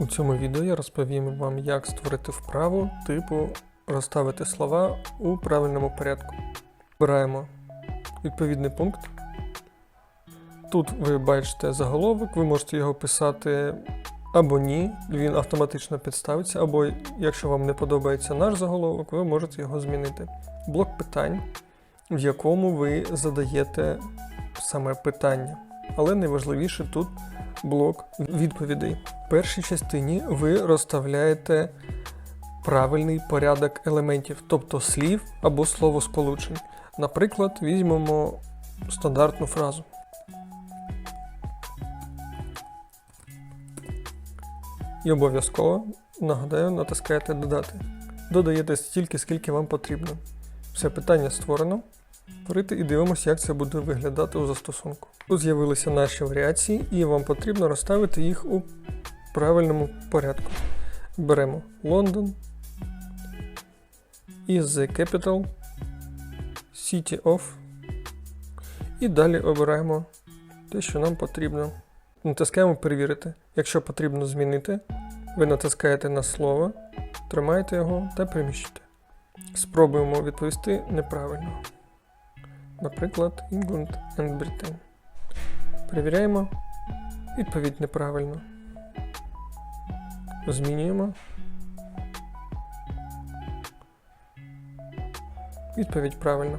У цьому відео я розповім вам, як створити вправу типу розставити слова у правильному порядку. Вибираємо відповідний пункт. Тут ви бачите заголовок, ви можете його писати або ні, він автоматично підставиться, або якщо вам не подобається наш заголовок, ви можете його змінити. Блок питань, в якому ви задаєте саме питання. Але найважливіше тут блок відповідей. В першій частині ви розставляєте правильний порядок елементів, тобто слів або словосполучень. Наприклад, візьмемо стандартну фразу. І обов'язково, нагадаю, натискаєте Додати. Додаєте стільки, скільки вам потрібно. Все питання створено. Творити і дивимося, як це буде виглядати у застосунку. Тут з'явилися наші варіації, і вам потрібно розставити їх у правильному порядку. Беремо Лондон is the capital City of. І далі обираємо те, що нам потрібно. Натискаємо перевірити. Якщо потрібно змінити, ви натискаєте на слово, тримаєте його та переміщуєте. Спробуємо відповісти неправильно. Наприклад, England and Britain. Перевіряємо. Відповідь неправильно. Змінюємо. Відповідь правильна.